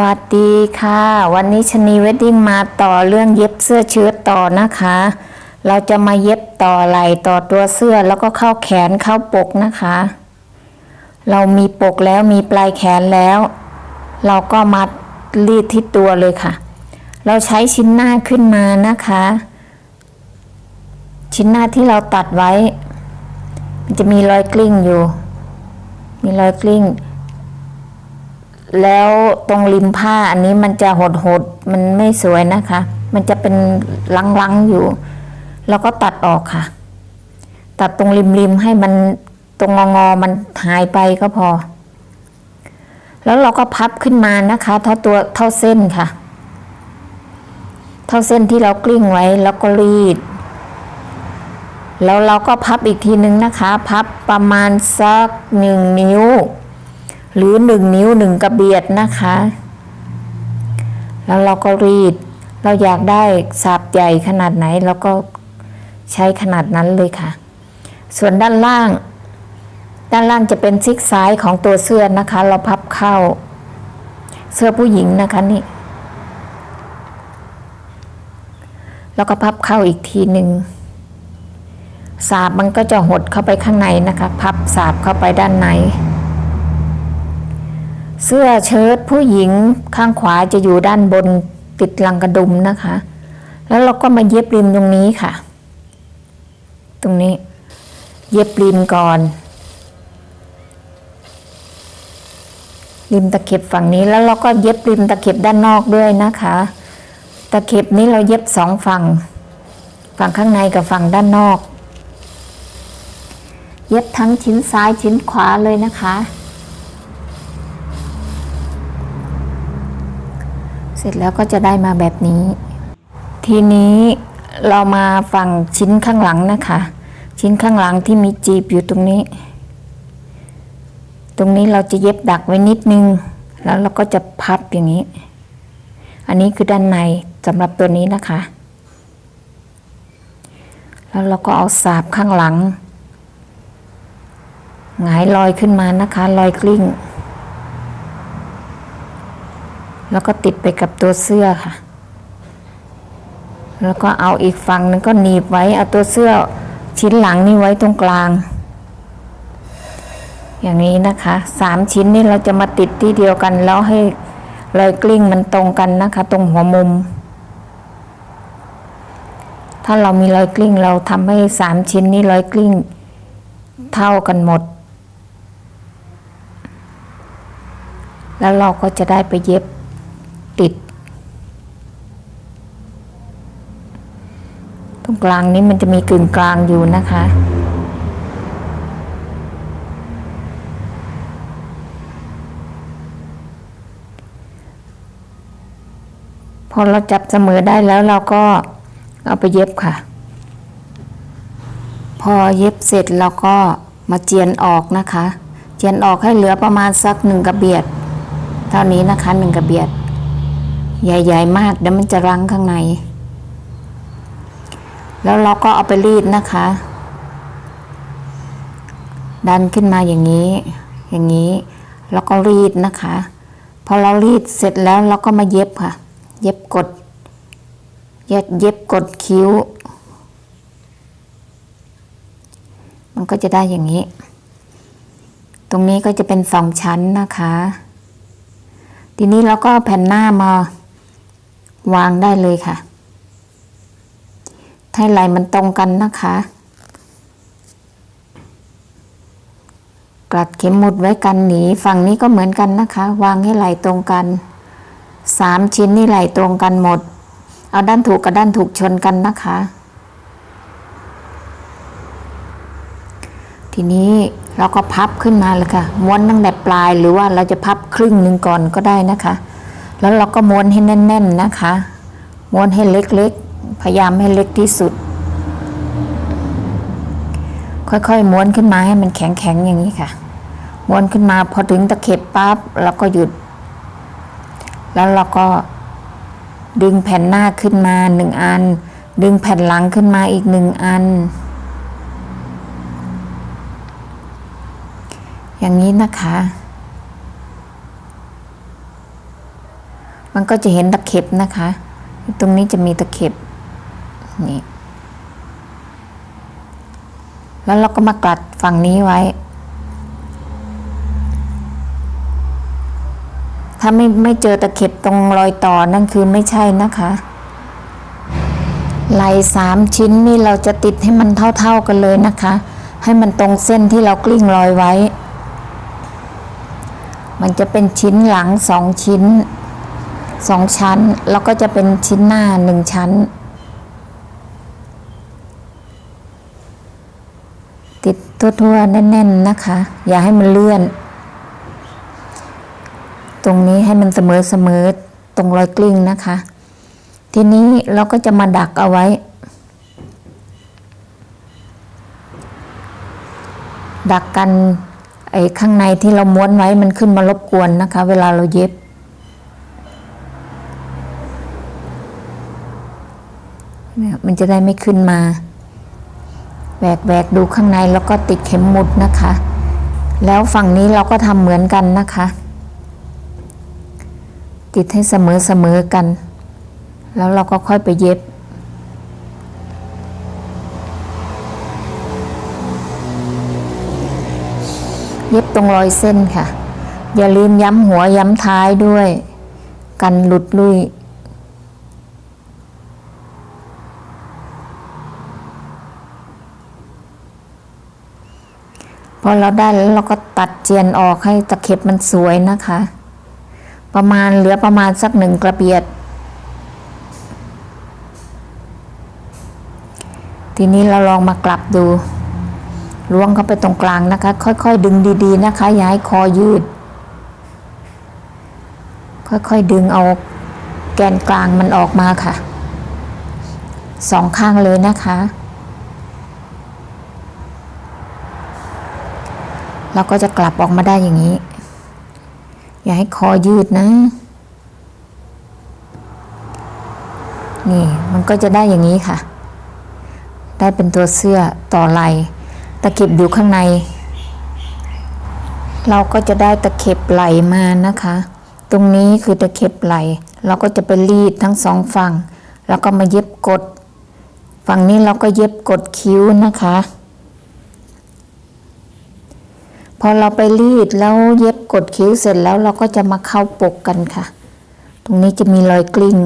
วัสดีค่ะ วันนี้ชนีเวดดิ้งมาต่อเรื่องเย็บเสื้อเชิ้ตต่อนะคะ เราจะมาเย็บต่อไหล่ต่อตัวเสื้อแล้วก็เข้าแขนเข้าปกนะคะ เรามีปกแล้วมีปลายแขนแล้ว เราก็มารีดที่ตัวเลยค่ะ เราใช้ชิ้นหน้าขึ้นมานะคะ ชิ้นหน้าที่เราตัดไว้ มันจะมีรอยกลิ้งอยู่ มีรอยกลิ้ง แล้วตรงริมผ้าอันนี้มันจะหดหดมันไม่สวยนะคะ มันจะเป็นลังๆอยู่ แล้วก็ตัดออกค่ะ ตัดตรงริมริมๆให้มันตรงงอๆมันหายไปก็พอ แล้วเราก็พับขึ้นมานะคะ เท่าตัวเท่าเส้นค่ะ เท่าเส้นที่เรากลิ้งไว้แล้วก็รีด แล้วเราก็พับอีกทีนึงนะคะ พับประมาณสักหนึ่งนิ้ว หรือหนึ่งนิ้วหนึ่งกระเบียดนะคะ แล้วเราก็รีด เราอยากได้สาบใหญ่ขนาดไหนเราก็ใช้ขนาดนั้นเลยค่ะ ส่วนด้านล่าง ด้านล่างจะเป็นซิกซ้ายของตัวเสื้อนะคะ เราพับเข้า เสื้อผู้หญิงนะคะนี่แล้วก็พับเข้าอีกทีหนึ่งสาบมันก็จะหดเข้าไปข้างในนะคะ พับสาบเข้าไปด้านใน เสื้อเชิ้ตผู้หญิงข้างขวาจะอยู่ด้านบนติดลังกระดุมนะคะ แล้วเราก็มาเย็บริมตรงนี้ค่ะ ตรงนี้ เย็บริมก่อน ริมตะเข็บฝั่งนี้แล้วเราก็เย็บริมตะเข็บด้านนอกด้วยนะคะ ตะเข็บนี้เราเย็บสองฝั่ง ฝั่งข้างในกับฝั่งด้านนอก เย็บทั้งชิ้นซ้ายชิ้นขวาเลยนะคะ เสร็จแล้วก็จะได้มาแบบนี้ ทีนี้เรามาฝั่งชิ้นข้างหลังนะคะ ชิ้นข้างหลังที่มีจีบอยู่ตรงนี้ ตรงนี้เราจะเย็บดักไว้นิดนึง แล้วเราก็จะพับอย่างนี้ อันนี้คือด้านในสำหรับตัวนี้นะคะ แล้วเราก็เอาสาบข้างหลังหงายลอยขึ้นมานะคะ ลอยกลิ้ง แล้วก็ติดไปกับตัวเสื้อค่ะ แล้วก็เอาอีกฝั่งนึงก็หนีบไว้ เอาตัวเสื้อชิ้นหลังนี่ไว้ตรงกลาง อย่างนี้นะคะสามชิ้นนี่เราจะมาติดที่เดียวกัน แล้วให้รอยกลิ้งมันตรงกันนะคะ ตรงหัวมุม ถ้าเรามีรอยกลิ้ง เราทำให้สามชิ้นนี้รอยกลิ้ง เท่ากันหมด แล้วเราก็จะได้ไปเย็บ ติด ตรงกลางนี้มันจะมีกึ่งกลางอยู่นะคะพอเราจับเสมอได้แล้วเราก็เอาไปเย็บค่ะ พอเย็บเสร็จเราก็มาเจียนออกนะคะ เจียนออกให้เหลือประมาณสักหนึ่งกระเบียด เท่านี้นะคะหนึ่งกระเบียด ใหญ่ๆมากเดี๋ยวมันจะรั้งข้างใน แล้วเราก็เอาไปรีดนะคะ ดันขึ้นมาอย่างนี้ อย่างนี้ แล้วก็รีดนะคะ พอเรารีดเสร็จแล้วเราก็มาเย็บค่ะ เย็บกดเย็บเย็บกดคิ้ว มันก็จะได้อย่างนี้ ตรงนี้ก็จะเป็นสองชั้นนะคะทีนี้เราก็แผ่นหน้ามา วางได้เลยค่ะ ให้ไหลมันตรงกันนะคะ กลัดเข็มหมุดไว้กันหนี ฝั่งนี้ก็เหมือนกันนะคะ วางให้ไหลตรงกันสามชิ้นนี่ไหลตรงกันหมด เอาด้านถูกกับด้านถูกชนกันนะคะ ทีนี้เราก็พับขึ้นมาเลยค่ะ ม้วนตั้งแต่ปลายหรือว่าเราจะพับครึ่งหนึ่งก่อนก็ได้นะคะ แล้วเราก็ม้วนให้แน่น ๆนะคะ ม้วนให้เล็กๆ พยายามให้เล็กที่สุด ค่อยๆ ม้วนขึ้นมาให้มันแข็งๆอย่างนี้ค่ะ ม้วนขึ้นมาพอถึงตะเข็บปั๊บเราก็หยุด แล้วเราก็ดึงแผ่นหน้าขึ้นมาหนึ่งอัน ดึงแผ่นหลังขึ้นมาอีกหนึ่งอัน อย่างนี้นะคะ มันก็จะเห็นตะเข็บนะคะ ตรงนี้จะมีตะเข็บนี่แล้วเราก็มากลัดฝั่งนี้ไว้ ถ้าไม่ไม่เจอตะเข็บตรงรอยต่อนั่นคือไม่ใช่นะคะไหลสามชิ้นนี่เราจะติดให้มันเท่าๆกันเลยนะคะ ให้มันตรงเส้นที่เรากลิ้งรอยไว้ มันจะเป็นชิ้นหลังสองชิ้น สองชั้น แล้วก็จะเป็นชิ้นหน้าหนึ่งชั้น ติดทั่วๆ แน่น ๆ นะคะ อย่าให้มันเลื่อน ตรงนี้ให้มันเสมอๆ ตรงรอยกลิ้งนะคะ ทีนี้เราก็จะมาดักเอาไว้ ดักกันไอ้ข้างในที่เราม้วนไว้มันขึ้นมารบกวนนะคะ เวลาเราเย็บ เนี่ยมัน จะได้ไม่ขึ้นมาแหวกแหวกดูข้างในแล้วก็ติดเข็มหมุดนะคะ แล้วฝั่งนี้เราก็ทำเหมือนกันนะคะ ติดให้เสมอเสมอกัน แล้วเราก็ค่อยไปเย็บเย็บตรงรอยเส้นค่ะ อย่าลืมย้ำหัวย้ำท้ายด้วย กันหลุดลุย อเราได้แล้วเราก็ตัดเจียนออกให้ตะเข็บมันสวยนะคะ ประมาณเหลือประมาณสักหนึ่งกระเบียด ทีนี้เราลองมากลับดูล้วงเข้าไปตรงกลางนะคะ ค่อยๆ ดึงดีๆนะคะ อย่าให้คอยืด ค่อยๆ ดึงเอาแกนกลางมันออกมาค่ะ สองข้างเลยนะคะ เราก็จะกลับออกมาได้อย่างนี้ อย่าให้คอยืดนะ นี่มันก็จะได้อย่างนี้ค่ะ ได้เป็นตัวเสื้อต่อไหลตะเข็บอยู่ข้างใน เราก็จะได้ตะเข็บไหลมานะคะ ตรงนี้คือตะเข็บไหล เราก็จะไปรีดทั้งสองฝั่ง แล้วก็มาเย็บกด ฝั่งนี้เราก็เย็บกดคิ้วนะคะ พอเราไปรีดแล้วเย็บกดคิ้วเสร็จแล้วเราก็จะมาเข้าปกกันค่ะ ตรงนี้จะมีรอยกลิ้ง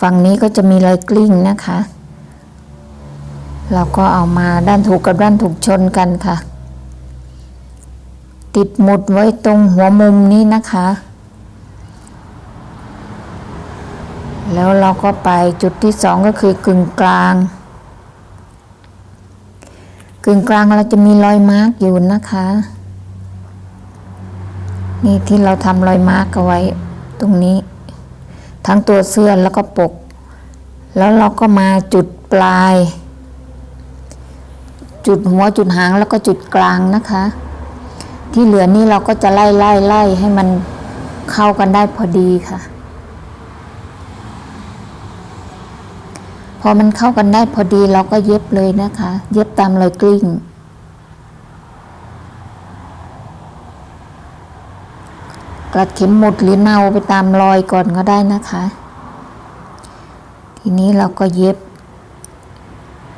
ฝั่งนี้ก็จะมีรอยกลิ้งนะคะ เราก็เอามาด้านถูกกับด้านถูกชนกันค่ะ ติดหมุดไว้ตรงหัวมุมนี้นะคะ แล้วเราก็ไปจุดที่สองก็คือกึ่งกลาง กึ่งกลางเราจะมีรอยมาร์กอยู่นะคะ นี่ที่เราทำรอยมาร์กเอาไว้ ตรงนี้ ทั้งตัวเสื้อแล้วก็ปก แล้วเราก็มาจุดปลาย จุดหัวจุดหางแล้วก็จุดกลางนะคะ ที่เหลือนี่เราก็จะไล่ไล่ไล่ให้มันเข้ากันได้พอดีค่ะ พอมันเข้ากันได้พอดีเราก็เย็บเลยนะคะ เย็บตามรอยกลิ้งกระเข็มหมุดหรือเนาไปตามรอยก่อนก็ได้นะคะ ทีนี้เราก็เย็บ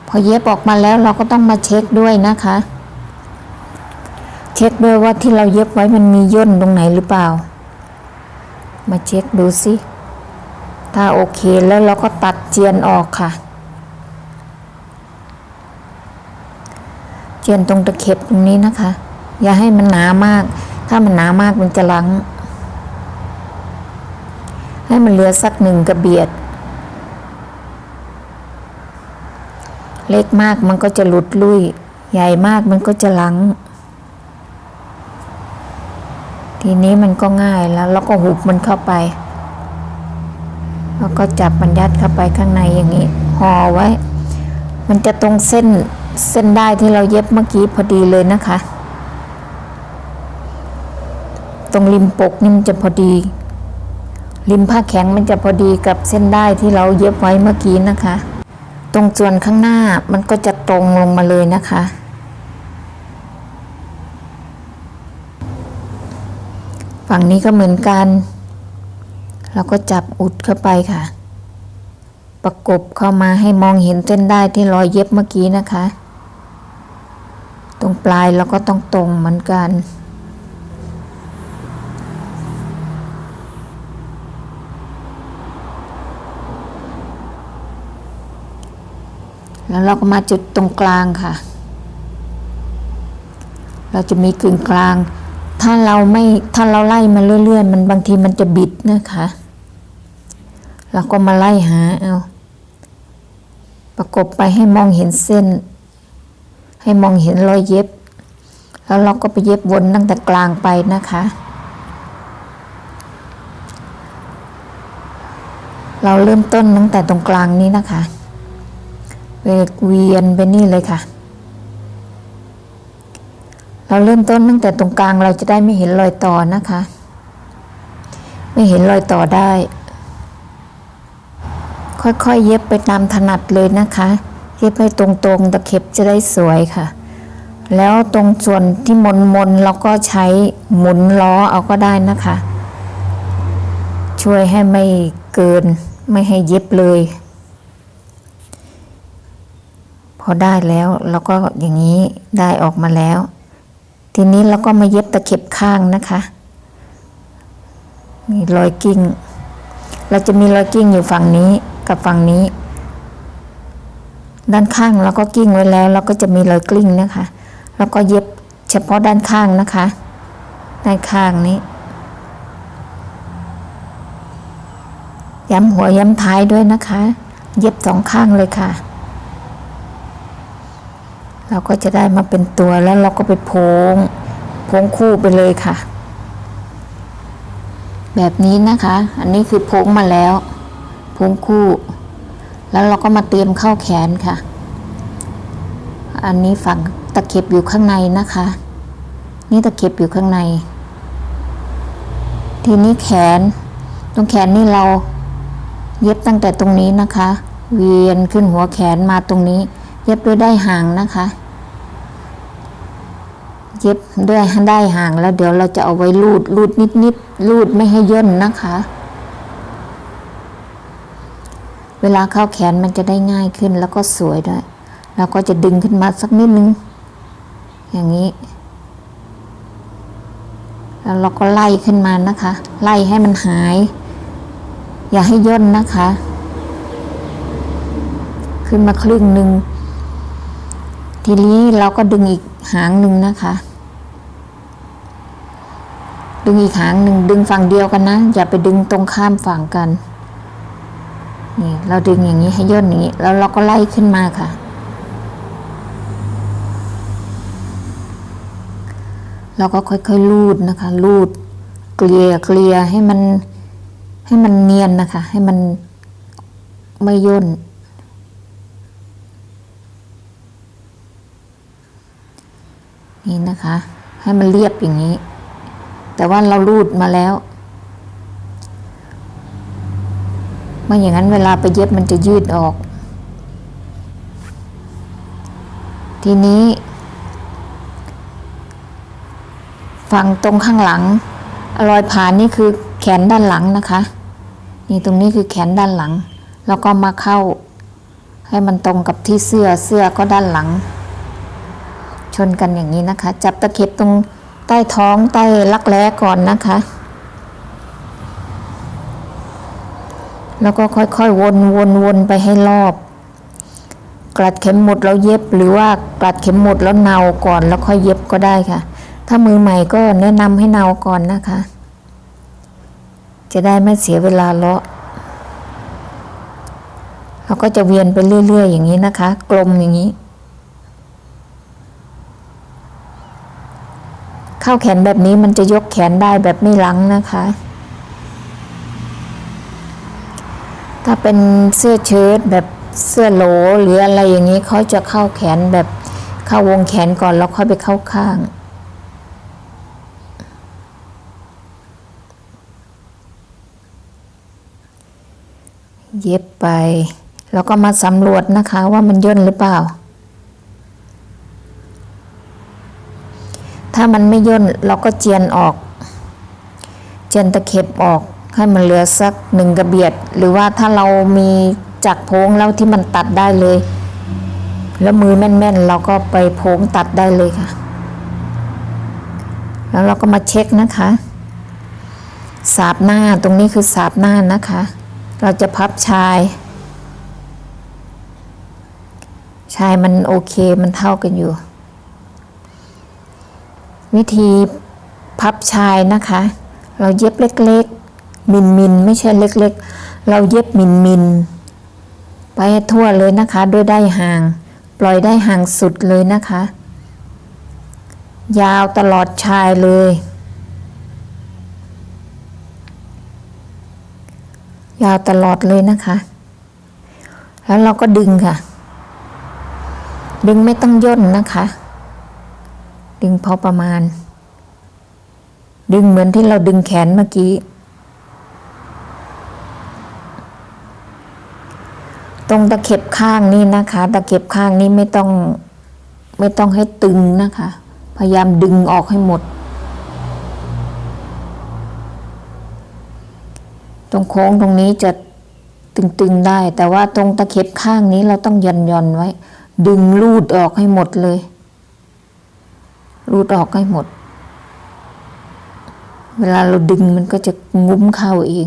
พอเย็บออกมาแล้วเราก็ต้องมาเช็คด้วยนะคะ เช็คด้วยว่าที่เราเย็บไว้มันมีย่นตรงไหนหรือเปล่า มาเช็คดูสิ ถ้าโอเคแล้วเราก็ตัดเจียนออกค่ะ เจียนตรงตะเข็บตรงนี้นะคะ อย่าให้มันหนามาก ถ้ามันหนามากมันจะลัง ให้มันเหลือสักหนึ่งกระเบียด เล็กมากมันก็จะหลุดลุย ใหญ่มากมันก็จะลัง ทีนี้มันก็ง่ายแล้ว แล้วก็หุบมันเข้าไป แล้วก็จับมันยัดเข้าไปข้างในอย่างนี้ห่อไว้ มันจะตรงเส้นเส้นได้ที่เราเย็บเมื่อกี้พอดีเลยนะคะ ตรงริมปกนี่มันจะพอดี ริมผ้าแข็งมันจะพอดีกับเส้นได้ที่เราเย็บไว้เมื่อกี้นะคะ ตรงส่วนข้างหน้ามันก็จะตรงลงมาเลยนะคะ ฝั่งนี้ก็เหมือนกัน เราก็จับอุดเข้าไปค่ะ ประกบเข้ามาให้มองเห็นเส้นได้ที่รอยเย็บเมื่อกี้นะคะ ตรงปลายเราก็ต้องตรงเหมือนกันแล้วเราก็มาจุดตรงกลางค่ะ เราจะมีกึ่งกลาง ถ้าเราไม่ ถ้าเราไล่มาเรื่อยๆ มันบางทีมันจะบิดนะคะ เราก็มาไล่หาเอาประกบไปให้มองเห็นเส้น ให้มองเห็นรอยเย็บ แล้วเราก็ไปเย็บวนตั้งแต่กลางไปนะคะ เราเริ่มต้นตั้งแต่ตรงกลางนี้นะคะเวียนไปนี่เลยค่ะ เราเริ่มต้นตั้งแต่ตรงกลางเราจะได้ไม่เห็นรอยต่อนะคะ ไม่เห็นรอยต่อได้ ค่อยๆ เย็บไปตามถนัดเลยนะคะ เย็บให้ตรงๆตะเข็บจะได้สวยค่ะ แล้วตรงส่วนที่มนๆเราก็ใช้หมุนล้อเอาก็ได้นะคะ ช่วยให้ไม่เกินไม่ให้เย็บเลย พอได้แล้วเราก็อย่างนี้ได้ออกมาแล้ว ทีนี้เราก็มาเย็บตะเข็บข้างนะคะมีรอยกิ้ง เราจะมีรอยกิ้งอยู่ฝั่งนี้ กับฝั่งนี้ ด้านข้างเราก็กิ้งไว้แล้วเราก็จะมีรอยกลิ้งนะคะ แล้วก็เย็บเฉพาะด้านข้างนะคะ ด้านข้างนี้ ย้ำหัวย้ำท้ายด้วยนะคะ เย็บสองข้างเลยค่ะ เราก็จะได้มาเป็นตัวแล้วเราก็ไปโพงโพงคู่ไปเลยค่ะ แบบนี้นะคะ อันนี้คือโพงมาแล้ว โพงคู่ แล้วเราก็มาเตรียมเข้าแขนค่ะ อันนี้ฝั่งตะเข็บอยู่ข้างในนะคะ นี่ตะเข็บอยู่ข้างใน ทีนี้แขน ตรงแขนนี่เราเย็บตั้งแต่ตรงนี้นะคะ เวียนขึ้นหัวแขนมาตรงนี้ เย็บด้วยได้ห่างนะคะ เย็บด้วยได้ห่างแล้วเดี๋ยวเราจะเอาไว้รูดรูดนิดนิดๆรูดไม่ให้ย่นนะคะ เวลาเข้าแขนมันจะได้ง่ายขึ้นแล้วก็สวยด้วยเราก็จะดึงขึ้นมาสักนิดนึง อย่างนี้ แล้วเราก็ไล่ขึ้นมานะคะ ไล่ให้มันหาย อย่าให้ย่นนะคะ ขึ้นมาครึ่งหนึ่ง ทีนี้เราก็ดึงอีกหางหนึ่งนะคะดึงอีกหางหนึ่งดึงฝั่งเดียวกันนะ อย่าไปดึงตรงข้ามฝั่งกัน นี่เราดึงอย่างนี้ให้ย่นอย่างนี้ แล้วเราก็ไล่ขึ้นมาค่ะ เราก็ค่อยๆลูดนะคะ ลูดเกลี่ยเกลี่ยให้มันให้มันเนียนนะคะ ให้มันไม่ย่นนี่นะคะ ให้มันเรียบอย่างนี้ แต่ว่าเราลูดมาแล้ว ไม่อย่างนั้นเวลาไปเย็บมันจะยืดออก ทีนี้ฝั่งตรงข้างหลังรอยผ่านนี่คือแขนด้านหลังนะคะ นี่ตรงนี้คือแขนด้านหลัง แล้วก็มาเข้า ให้มันตรงกับที่เสื้อเสื้อก็ด้านหลัง ชนกันอย่างนี้นะคะ จับตะเข็บตรงใต้ท้องใต้รักแร้ก่อนนะคะ แล้วก็ค่อยๆวนวนวนไปให้รอบ กลัดเข็มหมดแล้วเย็บหรือว่ากลัดเข็มหมดแล้วเนาก่อนแล้วค่อยเย็บก็ได้ค่ะ ถ้ามือใหม่ก็แนะนำให้เนาก่อนนะคะ จะได้ไม่เสียเวลาเลาะเราก็จะเวียนไปเรื่อยๆอย่างนี้นะคะ กลมอย่างนี้ เข้าแขนแบบนี้มันจะยกแขนได้แบบไม่ลังนะคะ ถ้าเป็นเสื้อเชิ้ตแบบเสื้อโหลหรืออะไรอย่างนี้เขาจะเข้าแขนแบบเข้าวงแขนก่อนแล้วค่อยไปเข้าข้าง เย็บไป แล้วก็มาสำรวจนะคะว่ามันย่นหรือเปล่า ถ้ามันไม่ย่นเราก็เจียนออก เจียนตะเข็บออก ให้มันเหลือสักหนึ่งกระเบียด หรือว่าถ้าเรามีจักรโพงแล้วที่มันตัดได้เลย แล้วมือแม่นๆ เราก็ไปโพงตัดได้เลยค่ะ แล้วเราก็มาเช็คนะคะสาบหน้าตรงนี้คือสาบหน้านะคะ เราจะพับชาย ชายมันโอเคมันเท่ากันอยู่ วิธีพับชายนะคะ เราเย็บเล็กๆ มินมินไม่ใช่เล็กๆ เราเย็บมินมินไปทั่วเลยนะคะด้วยได้ห่าง ปล่อยได้ห่างสุดเลยนะคะ ยาวตลอดชายเลย ยาวตลอดเลยนะคะ แล้วเราก็ดึงค่ะ ดึงไม่ต้องย่นนะคะ ดึงพอประมาณ ดึงเหมือนที่เราดึงแขนเมื่อกี้ ตรงตะเข็บข้างนี่นะคะ ตะเข็บข้างนี้ไม่ต้องไม่ต้องให้ตึงนะคะ พยายามดึงออกให้หมด ตรงโค้งตรงนี้จะตึงๆได้ แต่ว่าตรงตะเข็บข้างนี้เราต้องย่อนย่อนไว้ ดึงลูดออกให้หมดเลยรูดออกให้หมด เวลาเราดึงมันก็จะงุ้มเข้าเอง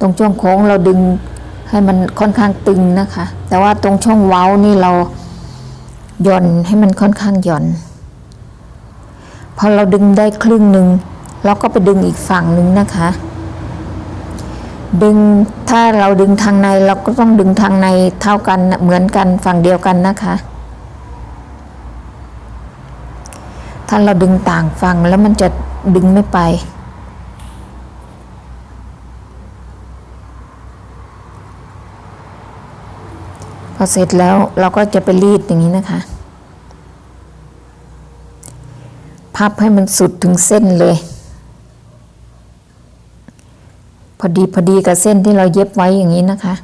ตรงช่วงโค้งเราดึงให้มันค่อนข้างตึงนะคะ แต่ว่าตรงช่องเว้านี่เราหย่อนให้มันค่อนข้างหย่อน พอเราดึงได้ครึ่งหนึ่งเราก็ไปดึงอีกฝั่งหนึ่งนะคะ ดึงถ้าเราดึงทางในเราก็ต้องดึงทางในเท่ากันเหมือนกันฝั่งเดียวกันนะคะ ถ้าเราดึงต่างฝั่งแล้วมันจะดึงไม่ไป พอเสร็จแล้วเราก็จะไปรีดอย่างนี้นะคะ พับให้มันสุดถึงเส้นเลย พอดีพอดีกับเส้นที่เราเย็บไว้อย่างนี้นะคะ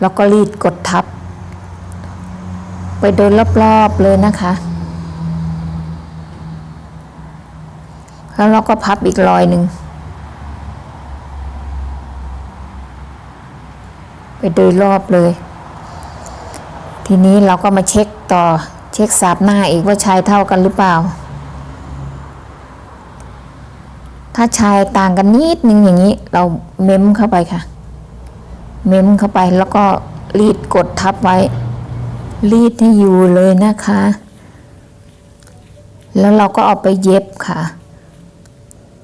แล้วก็รีดกดทับ ไปโดยรอบๆเลยนะคะ แล้วเราก็พับอีกรอยหนึ่งไปโดยรอบเลย ทีนี้เราก็มาเช็คต่อเช็คสาบหน้าอีกว่าชายเท่ากันหรือเปล่า ถ้าชายต่างกันนิดนึงอย่างนี้ เราเม้มเข้าไปค่ะ เม้มเข้าไปแล้วก็รีดกดทับไว้ รีดให้อยู่เลยนะคะ แล้วเราก็เอาไปเย็บค่ะ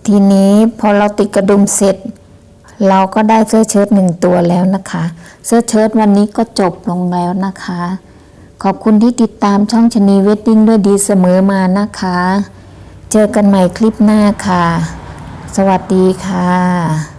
ทีนี้พอเราติดกระดุมเสร็จ เราก็ได้เสื้อเชิ้ตหนึ่งตัวแล้วนะคะ เสื้อเชิ้ตวันนี้ก็จบลงแล้วนะคะ ขอบคุณที่ติดตามช่องชนีเวดดิ้งด้วยดีเสมอมานะคะ เจอกันใหม่คลิปหน้าค่ะ สวัสดีค่ะ